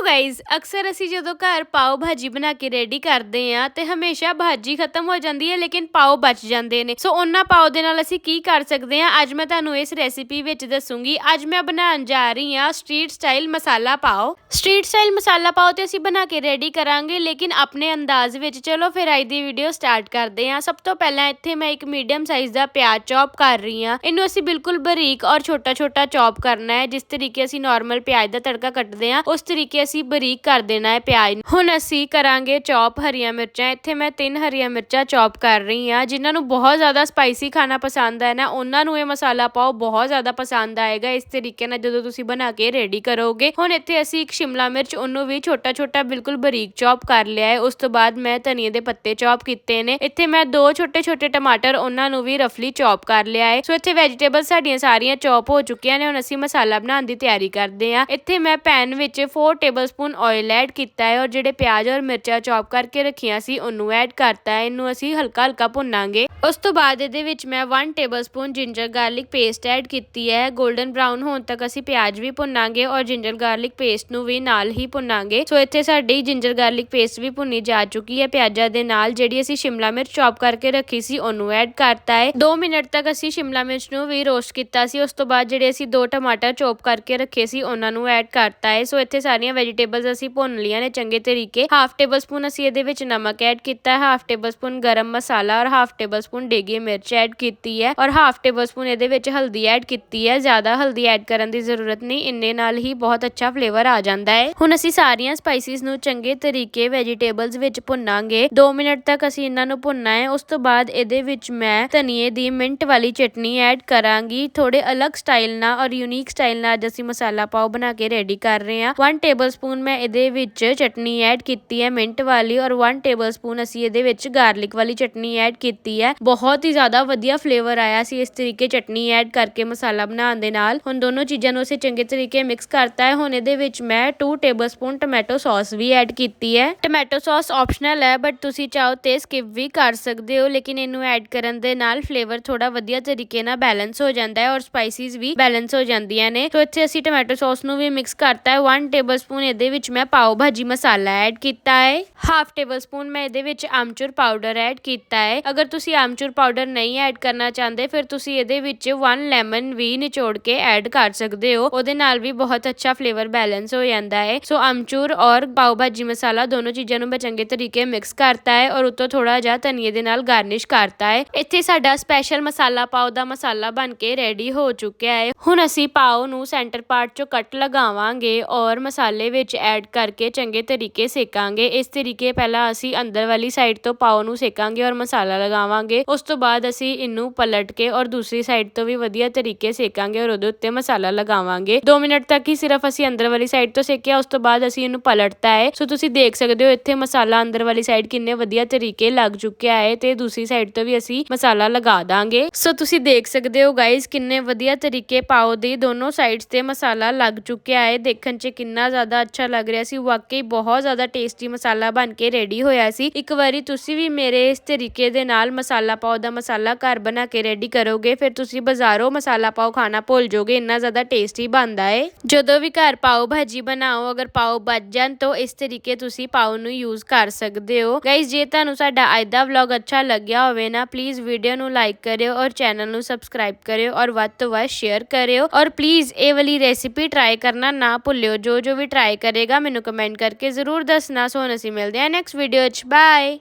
So guys ਅਕਸਰ ਅਸੀਂ ਜਦੋਂ ਘਰ ਪਾਓ ਭਾਜੀ ਬਣਾ ਕੇ ਰੈਡੀ ਕਰਦੇ ਆ ਤੇ ਹਮੇਸ਼ਾ ਭਾਜੀ ਖਤਮ ਹੋ ਜਾਂਦੀ ਹੈ, ਲੇਕਿਨ ਪਾਓ ਬਚ ਜਾਂਦੇ ਨੇ। ਸੋ ਉਹਨਾਂ ਪਾਓ ਦੇ ਨਾਲ ਅਸੀਂ ਕੀ ਕਰ ਸਕਦੇ ਆ ਅੱਜ ਮੈਂ ਤੁਹਾਨੂੰ ਇਸ ਰੈਸਿਪੀ ਵਿੱਚ ਦੱਸੂਗੀ। ਅੱਜ ਮੈਂ ਬਣਾਉਣ ਜਾ ਰਹੀ ਆ ਸਟਰੀਟ ਸਟਾਈਲ ਮਸਾਲਾ ਪਾਓ। ਸਟਰੀਟ ਸਟਾਈਲ ਮਸਾਲਾ ਪਾਓ ਤੇ ਅਸੀਂ ਬਣਾ ਕੇ ਰੈਡੀ ਕਰਾਂਗੇ, ਲੇਕਿਨ ਆਪਣੇ ਅੰਦਾਜ਼ ਵਿੱਚ ਚਲੋ ਫਿਰ ਅੱਜ ਦੀ ਵੀਡੀਓ ਸਟਾਰਟ ਕਰਦੇ ਆ ਸਭ ਤੋਂ ਪਹਿਲਾਂ ਇੱਥੇ ਮੈਂ ਇੱਕ ਮੀਡੀਅਮ ਸਾਈਜ਼ ਦਾ ਪਿਆਜ਼ ਚੌਪ ਕਰ ਰਹੀ ਆ ਇਹਨੂੰ ਅਸੀਂ ਬਿਲਕੁਲ ਬਰੀਕ ਔਰ ਛੋਟਾ ਛੋਟਾ ਚੌਪ ਕਰਨਾ ਹੈ। ਜਿਸ ਤਰੀਕੇ ਅਸੀਂ ਨਾਰਮਲ ਪਿਆਜ਼ ਦਾ ਤੜਕਾ ਕੱਟਦੇ ਆ ਉਸ ਤਰੀਕੇ ਅਸੀਂ ਬਰੀਕ ਕਰ ਦੇਣਾ ਹੈ ਪਿਆਜ਼ ਨੂੰ। ਹੁਣ ਅਸੀਂ ਕਰਾਂਗੇ ਚੌਪ ਹਰੀਆਂ ਮਿਰਚਾਂ। ਇੱਥੇ ਮੈਂ ਤਿੰਨ ਹਰੀਆਂ ਮਿਰਚਾਂ ਚੌਪ ਕਰ ਰਹੀ ਆ ਜਿਨ੍ਹਾਂ ਨੂੰ ਬਹੁਤ ਜ਼ਿਆਦਾ ਸਪਾਈਸੀ ਖਾਣਾ ਪਸੰਦ ਹੈ ਨਾ, ਉਹਨਾਂ ਨੂੰ ਇਹ ਮਸਾਲਾ ਪਾਓ। ਬਹੁਤ ਜ਼ਿਆਦਾ ਪਸੰਦ ਆਏਗਾ ਇਸ ਤਰੀਕੇ ਨਾਲ ਜਦੋਂ ਤੁਸੀਂ ਬਣਾ ਕੇ ਰੈਡੀ ਕਰੋਗੇ। ਹੁਣ ਇੱਥੇ ਅਸੀਂ ਇੱਕ ਸ਼ਿਮਲਾ ਮਿਰਚ, ਉਹਨੂੰ ਵੀ ਛੋਟਾ ਛੋਟਾ ਬਿਲਕੁਲ ਬਰੀਕ ਚੌਪ ਕਰ ਲਿਆ ਹੈ। ਉਸ ਤੋਂ ਬਾਅਦ ਮੈਂ ਧਨੀਏ ਦੇ ਪੱਤੇ ਚੌਪ ਕੀਤੇ ਨੇ। ਇੱਥੇ ਮੈਂ ਦੋ ਛੋਟੇ ਛੋਟੇ ਟਮਾਟਰ, ਉਹਨਾਂ ਨੂੰ ਵੀ ਰਫਲੀ ਚੌਪ ਕਰ ਲਿਆ ਹੈ। ਸੋ ਇੱਥੇ ਵੈਜੀਟੇਬਲ ਸਾਡੀਆਂ ਸਾਰੀਆਂ ਚੌਪ ਹੋ ਚੁੱਕੀਆਂ ਨੇ। ਹੁਣ ਅਸੀਂ ਮਸਾਲਾ ਬਣਾਉਣ ਦੀ ਤਿਆਰੀ ਕਰਦੇ ਹਾਂ। ਇੱਥੇ ਮੈਂ ਪੈਨ ਵਿੱਚ 4 ਟੇਬਲਸਪੂਨ ਆਇਲ ਐਡ ਕੀਤਾ ਹੈ ਔਰ ਜਿਹੜੇ ਪਿਆਜ਼ ਔਰ ਮਿਰਚਾਂ ਚੌਪ ਕਰਕੇ ਰੱਖੀਆਂ ਸੀ, ਉਹਨੂੰ ਐਡ ਕਰਤਾ ਹੈ। ਇਹਨੂੰ ਅਸੀਂ ਹਲਕਾ ਹਲਕਾ ਭੁੰਨਾਂਗੇ। ਉਸ ਤੋਂ ਬਾਅਦ ਇਹਦੇ ਵਿੱਚ ਮੈਂ 1 tablespoon ginger garlic paste add ਕੀਤੀ ਹੈ। 골ਡਨ ਬ੍ਰਾਊਨ ਹੋਣ ਤੱਕ ਅਸੀਂ ਪਿਆਜ਼ ਵੀ ਭੁੰਨਾਂਗੇ ਔਰ ਜਿੰਜਰ ਗਾਰਲਿਕ ਪੇਸਟ ਨੂੰ ਵੀ ਨਾਲ ਹੀ ਭੁੰਨਾਂਗੇ। ਸੋ ਇੱਥੇ ਸਾਡੀ ਜਿੰਜਰ ਗਾਰਲਿਕ ਪੇਸਟ ਵੀ ਭੁੰਨੀ ਜਾ ਚੁੱਕੀ ਹੈ। ਪਿਆਜ਼ਾਂ ਦੇ ਨਾਲ ਜਿਹੜੀ ਅਸੀਂ ਸ਼ਿਮਲਾ ਮਿਰਚ ਚੌਪ ਕਰਕੇ ਰੱਖੀ ਸੀ, ਉਹਨੂੰ ਐਡ ਕਰਤਾ ਹੈ। 2 ਮਿੰਟ ਤੱਕ ਅਸੀਂ ਸ਼ਿਮਲਾ ਮਿਰਚ ਨੂੰ ਵੀ ਰੋਸਟ ਕੀਤਾ ਸੀ। ਉਸ ਤੋਂ ਬਾਅਦ ਜਿਹੜੇ ਅਸੀਂ ਦੋ ਟਮਾਟਰ ਚੌਪ ਕਰਕੇ ਰੱਖੇ ਸੀ, ਉਹਨਾਂ ਨੂੰ ਐਡ ਕਰਤਾ ਹੈ। ਸੋ ਇੱਥੇ ਸਾਰੀਆਂ ਵੈਜੀਟੇਬਲਸ ਅਸੀਂ ਭੁੰਨ ਲਈਆਂ ਨੇ ਚੰਗੇ ਤਰੀਕੇ। ਹਾਫ ਟੇਬਲ ਸਪੂਨ ਅਸੀਂ ਇਹਦੇ ਵਿੱਚ ਨਮਕ ਐਡ ਕੀਤਾ ਹੈ। ਹਾਫ ਟੇਬਲ ਗਰਮ ਮਸਾਲਾ ਔਰ ਹਾਫ ਟੇਬਲ ਡੇਗੀ ਮਿਰਚ ਐਡ ਕੀਤੀ ਹੈ। ਔਰ ਹਾਫ ਟੇਬਲ ਇਹਦੇ ਵਿੱਚ ਹਲਦੀ ਐਡ ਕੀਤੀ ਹੈ। ਜ਼ਿਆਦਾ ਹਲਦੀ ਐਡ ਕਰਨ ਦੀ ਜ਼ਰੂਰਤ ਨਹੀਂ। ਇੰਨੇ ਨਾਲ ਹੀ ਬਹੁਤ ਅੱਛਾ ਫਲੇਵਰ ਆ ਜਾਂਦਾ ਹੈ। ਹੁਣ ਅਸੀਂ ਸਾਰੀਆਂ ਸਪਾਈਸਿਸ ਨੂੰ ਚੰਗੇ ਤਰੀਕੇ ਵੈਜੀਟੇਬਲਸ ਵਿੱਚ ਭੁੰਨਾਂਗੇ। 2 ਮਿੰਟ ਤੱਕ ਅਸੀਂ ਇਹਨਾਂ ਨੂੰ ਭੁੰਨਣਾ ਹੈ। ਉਸ ਤੋਂ ਬਾਅਦ ਇਹਦੇ ਵਿੱਚ ਮੈਂ ਧਨੀਏ ਦੀ ਮਿੰਟ ਵਾਲੀ ਚਟਨੀ ਐਡ ਕਰਾਂਗੀ। ਥੋੜੇ ਅਲੱਗ ਸਟਾਈਲ ਨਾਲ ਔਰ ਯੂਨੀਕ ਸਟਾਈਲ ਨਾਲ ਅੱਜ ਅਸੀਂ ਮਸਾਲਾ ਪਾਓ ਬਣਾ ਕੇ ਰੈਡੀ ਕਰ ਰਹੇ ਹਾਂ। 1 ਟੇਬਲਸਪੂਨ ਮੈਂ ਇਹਦੇ ਵਿੱਚ ਚਟਨੀ ਐਡ ਕੀਤੀ ਹੈ ਮਿੰਟ ਵਾਲੀ ਔਰ 1 ਟੇਬਲਸਪੂਨ ਅਸੀਂ ਇਹਦੇ ਵਿੱਚ ਗਾਰਲਿਕ ਵਾਲੀ ਚਟਨੀ ਐਡ ਕੀਤੀ ਹੈ। ਬਹੁਤ ਹੀ ਜ਼ਿਆਦਾ ਵਧੀਆ ਫਲੇਵਰ ਆਇਆ ਸੀ ਇਸ ਤਰੀਕੇ ਚਟਨੀ ਐਡ ਕਰਕੇ ਮਸਾਲਾ ਬਣਾਉਣ ਦੇ ਨਾਲ। ਹੁਣ ਦੋਨੋਂ ਚੀਜ਼ਾਂ ਨੂੰ ਅਸੀਂ ਚੰਗੇ ਤਰੀਕੇ ਮਿਕਸ ਕਰਤਾ ਹੈ। ਹੁਣ ਇਹਦੇ ਵਿੱਚ ਮੈਂ 2 ਟੇਬਲਸਪੂਨ ਟੋਮੈਟੋ ਸੌਸ ਵੀ ਐਡ ਕੀਤੀ ਹੈ। ਟੋਮੈਟੋ ਸੌਸ ਆਪਸ਼ਨਲ ਹੈ ਬਟ ਤੁਸੀਂ ਚਾਹੋ ਤੇ ਸਕਿਪ ਵੀ ਕਰ ਸਕਦੇ ਹੋ, ਲੇਕਿਨ ਇਹਨੂੰ ਐਡ ਕਰਨ ਦੇ ਨਾਲ ਫਲੇਵਰ ਥੋੜਾ ਵਧੀਆ ਤਰੀਕੇ ਨਾਲ ਬੈਲੈਂਸ ਹੋ ਜਾਂਦਾ ਹੈ ਔਰ ਸਪਾਈਸੀਜ਼ ਵੀ ਬੈਲੈਂਸ ਹੋ ਜਾਂਦੀਆਂ ਨੇ। ਸੋ ਇੱਥੇ ਅਸੀਂ ਟੋਮੈਟੋ ਸੌਸ ਨੂੰ ਵੀ ਮਿਕਸ ਕਰਤਾ ਹੈ। 1 ਟੇਬਲਸਪੂਨ ਇਹਦੇ ਵਿੱਚ ਮੈਂ ਪਾਓ ਭਾਜੀ ਮਸਾਲਾ ਐਡ ਕੀਤਾ ਹੈ। ਹਾਫ ਟੇਬਲਸਪੂਨ ਮੈਂ ਇਹਦੇ ਵਿੱਚ ਆਮਚੂਰ ਪਾਊਡਰ ਐਡ ਕੀਤਾ ਹੈ। ਅਗਰ ਤੁਸੀਂ ਆਮਚੂਰ ਪਾਊਡਰ ਨਹੀਂ ਐਡ ਕਰਨਾ ਚਾਹੁੰਦੇ, ਫਿਰ ਤੁਸੀਂ ਇਹਦੇ ਵਿੱਚ 1 ਲੈਮਨ ਵੀ ਨਿਚੋੜ ਕੇ ਐਡ ਕਰ ਸਕਦੇ ਹੋ। ਉਹਦੇ ਨਾਲ ਵੀ ਬਹੁਤ ਅੱਛਾ ਫਲੇਵਰ ਬੈਲੈਂਸ ਹੋ ਜਾਂਦਾ ਹੈ। ਸੋ ਆਮਚੂਰ ਔਰ ਪਾਓ ਭਾਜੀ ਮਸਾਲਾ ਦੋਨੋਂ ਚੀਜ਼ਾਂ ਨੂੰ ਮੈਂ ਚੰਗੇ ਤਰੀਕੇ ਮਿਕਸ ਕਰਤਾ ਹੈ ਔਰ ਉੱਤੋਂ ਥੋੜਾ ਜਿਹਾ ਧਨੀਏ ਦੇ ਨਾਲ ਗਾਰਨਿਸ਼ ਕਰਤਾ ਹੈ। ਇੱਥੇ ਸਾਡਾ ਸਪੈਸ਼ਲ ਮਸਾਲਾ ਪਾਓ ਦਾ ਮਸਾਲਾ ਬਣ ਕੇ ਰੈਡੀ ਹੋ ਚੁੱਕਿਆ ਹੈ। ਹੁਣ ਅਸੀਂ ਪਾਓ ਨੂੰ ਸੈਂਟਰ ਪਾਰਟ ਚੋਂ ਕੱਟ ਲਗਾਵਾਂਗੇ ਔਰ ਮਸਾਲੇ ਵਿੱਚ ਐਡ ਕਰਕੇ ਚੰਗੇ ਤਰੀਕੇ ਸੇਕਾਂਗੇ। ਇਸ ਤਰੀਕੇ ਪਹਿਲਾਂ ਅਸੀਂ ਅੰਦਰ ਵਾਲੀ ਸਾਈਡ ਤੋਂ ਪਾਓ ਨੂੰ ਸੇਕਾਂਗੇ ਔਰ ਮਸਾਲਾ ਲਗਾਵਾਂਗੇ। ਉਸ ਤੋਂ ਬਾਅਦ ਅਸੀਂ ਇਹਨੂੰ ਪਲਟ ਕੇ ਔਰ ਦੂਸਰੀ ਸਾਈਡ ਤੋਂ ਵੀ ਵਧੀਆ ਤਰੀਕੇ ਸੇਕਾਂਗੇ ਔਰ ਉਹਦੇ ਉੱਤੇ ਮਸਾਲਾ ਲਗਾਵਾਂਗੇ। 2 ਮਿੰਟ ਤੱਕ ਹੀ ਸਿਰਫ ਅਸੀਂ ਅੰਦਰ ਵਾਲੀ ਸਾਈਡ ਤੋਂ ਸੇਕਿਆ। ਉਸ ਤੋਂ ਬਾਅਦ ਅਸੀਂ ਇਹਨੂੰ ਪਲਟਤਾ ਹੈ। ਸੋ ਤੁਸੀਂ ਦੇਖ ਸਕਦੇ ਹੋ ਇੱਥੇ ਮਸਾਲਾ ਅੰਦਰ ਵਾਲੀ ਸਾਈਡ ਕਿੰਨੇ ਵਧੀਆ ਤਰੀਕੇ ਲੱਗ ਚੁੱਕਿਆ ਹੈ ਤੇ ਦੂਸਰੀ ਸਾਈਡ ਤੋਂ ਵੀ ਅਸੀਂ ਮਸਾਲਾ ਲਗਾ ਦਾਂਗੇ। ਸੋ ਤੁਸੀਂ ਦੇਖ ਸਕਦੇ ਹੋ ਗਾਇਜ਼ ਕਿੰਨੇ ਵਧੀਆ ਤਰੀਕੇ ਪਾਓ ਦੇ ਦੋਨੋਂ ਸਾਈਡਸ ਤੇ ਮਸਾਲਾ ਲੱਗ ਚੁੱਕਿਆ ਹੈ। ਦੇਖਣ 'ਚ ਕਿੰਨਾ ਜ਼ਿਆਦਾ ਅੱਛਾ ਲੱਗ ਰਿਹਾ ਸੀ। ਵਾਕਈ ਬਹੁਤ ਜ਼ਿਆਦਾ ਟੇਸਟੀ ਮਸਾਲਾ ਬਣ ਕੇ ਰੈਡੀ ਹੋਇਆ ਸੀ। ਇੱਕ ਵਾਰੀ ਤੁਸੀਂ ਵੀ ਮੇਰੇ ਇਸ ਤਰੀਕੇ ਦੇ ਨਾਲ ਮਸਾਲਾ ਪਾਓ ਦਾ ਮਸਾਲਾ ਘਰ ਬਣਾ ਕੇ ਰੈਡੀ ਕਰੋਗੇ, ਫਿਰ ਤੁਸੀਂ ਬਾਜ਼ਾਰੋਂ ਮਸਾਲਾ ਪਾਓ ਖਾਣਾ ਭੁੱਲ ਜਾਓਗੇ। ਇੰਨਾ ਜ਼ਿਆਦਾ ਟੇਸਟੀ ਬਣਦਾ ਹੈ ਜਦੋਂ ਵੀ ਘਰ ਪਾਓ ਭਾਜੀ ਬਣਾਓ, ਅਗਰ ਪਾਓ ਬਚ ਜਾਣ ਤਾਂ ਇਸ ਤਰੀਕੇ ਤੁਸੀਂ ਪਾਓ ਨੂੰ ਯੂਜ਼ ਕਰ ਸਕਦੇ ਹੋ। ਗਾਇਜ਼ ਜੇ ਤੁਹਾਨੂੰ ਸਾਡਾ ਅੱਜ ਦਾ ਵਲੌਗ ਅੱਛਾ ਲੱਗਿਆ ਹੋਵੇ ਨਾ ਪਲੀਜ਼ ਵੀਡੀਓ ਨੂੰ ਲਾਈਕ ਕਰਿਓ ਔਰ ਚੈਨਲ ਨੂੰ ਸਬਸਕ੍ਰਾਈਬ ਕਰਿਓ ਔਰ ਵੱਧ ਤੋਂ ਵੱਧ ਸ਼ੇਅਰ ਕਰਿਓ। ਔਰ ਪਲੀਜ਼ ਇਹ ਵਾਲੀ ਰੈਸਿਪੀ ਟਰਾਈ ਕਰਨਾ ਨਾ ਭੁੱਲਿਓ ਜੋ ਜੋ ਵੀ ਟਰਾਈ ਕਰੇਗਾ ਮੈਨੂੰ ਕਮੈਂਟ ਕਰਕੇ ਜ਼ਰੂਰ ਦੱਸਣਾ। ਸੋ ਅਸੀਂ ਮਿਲਦੇ ਹਾਂ ਨੈਕਸਟ ਵੀਡੀਓ 'ਚ। ਬਾਏ